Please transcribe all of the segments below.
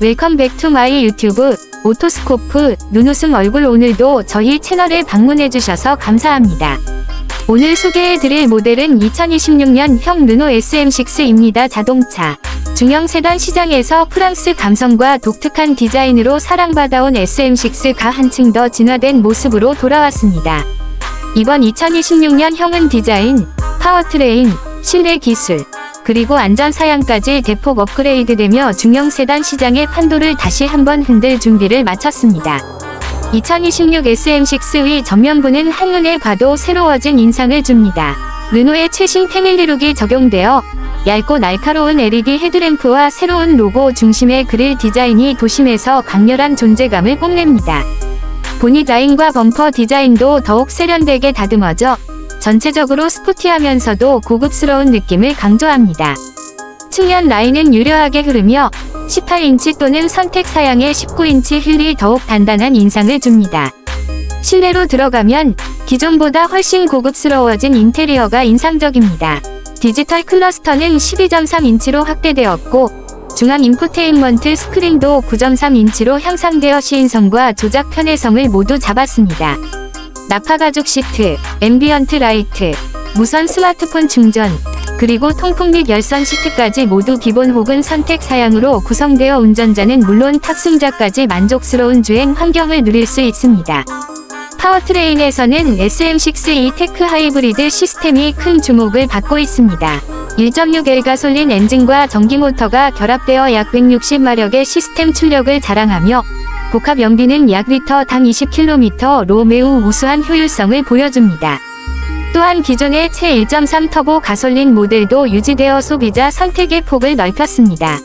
웰컴 백 투 마이 유튜브 오토스코프 눈웃음 얼굴 오늘도 저희 채널에 방문해 주셔서 감사합니다. 오늘 소개해드릴 모델은 2026년형 르노 SM6입니다. 자동차. 중형 세단 시장에서 프랑스 감성과 독특한 디자인으로 사랑받아온 SM6가 한층 더 진화된 모습으로 돌아왔습니다. 이번 2026년형은 디자인, 파워트레인, 실내 기술, 그리고 안전 사양까지 대폭 업그레이드되며 중형 세단 시장의 판도를 다시 한번 흔들 준비를 마쳤습니다. 2026 SM6의 전면부는 한눈에 봐도 새로워진 인상을 줍니다. 르노의 최신 패밀리룩이 적용되어 얇고 날카로운 LED 헤드램프와 새로운 로고 중심의 그릴 디자인이 도심에서 강렬한 존재감을 뽐냅니다. 보닛 라인과 범퍼 디자인도 더욱 세련되게 다듬어져 전체적으로 스포티하면서도 고급스러운 느낌을 강조합니다. 측면 라인은 유려하게 흐르며 18인치 또는 선택 사양의 19인치 휠이 더욱 단단한 인상을 줍니다. 실내로 들어가면 기존보다 훨씬 고급스러워진 인테리어가 인상적입니다. 디지털 클러스터는 12.3인치로 확대되었고 중앙 인포테인먼트 스크린도 9.3인치로 향상되어 시인성과 조작 편의성을 모두 잡았습니다. 나파 가죽 시트, 앰비언트 라이트, 무선 스마트폰 충전, 그리고 통풍 및 열선 시트까지 모두 기본 혹은 선택 사양으로 구성되어 운전자는 물론 탑승자까지 만족스러운 주행 환경을 누릴 수 있습니다. 파워트레인에서는 SM6E 테크 하이브리드 시스템이 큰 주목을 받고 있습니다. 1.6L 가솔린 엔진과 전기 모터가 결합되어 약 160마력의 시스템 출력을 자랑하며 복합 연비는 약 리터 당 20km로 매우 우수한 효율성을 보여줍니다. 또한 기존의 채 1.3 터보 가솔린 모델도 유지되어 소비자 선택의 폭을 넓혔습니다.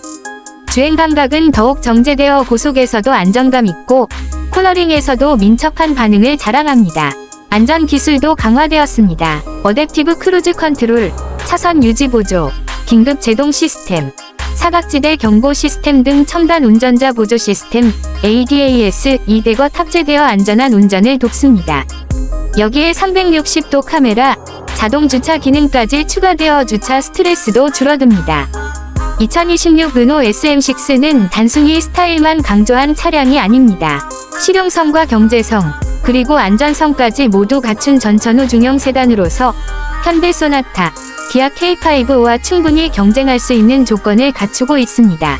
주행 감각은 더욱 정제되어 고속에서도 안정감 있고 코너링에서도 민첩한 반응을 자랑합니다. 안전 기술도 강화되었습니다. 어댑티브 크루즈 컨트롤, 차선 유지 보조, 긴급 제동 시스템, 사각지대 경고 시스템 등 첨단 운전자 보조 시스템 ADAS 2대거 탑재되어 안전한 운전을 돕습니다. 여기에 360도 카메라, 자동 주차 기능까지 추가되어 주차 스트레스도 줄어듭니다. 2026 르노 SM6는 단순히 스타일만 강조한 차량이 아닙니다. 실용성과 경제성, 그리고 안전성까지 모두 갖춘 전천후 중형 세단으로서 현대 소나타, 기아 K5와 충분히 경쟁할 수 있는 조건을 갖추고 있습니다.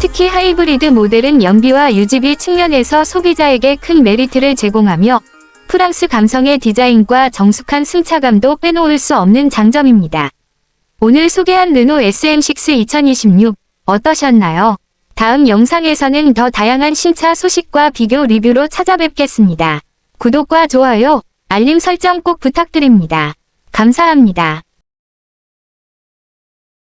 특히 하이브리드 모델은 연비와 유지비 측면에서 소비자에게 큰 메리트를 제공하며 프랑스 감성의 디자인과 정숙한 승차감도 빼놓을 수 없는 장점입니다. 오늘 소개한 르노 SM6 2026 어떠셨나요? 다음 영상에서는 더 다양한 신차 소식과 비교 리뷰로 찾아뵙겠습니다. 구독과 좋아요, 알림 설정 꼭 부탁드립니다. 감사합니다.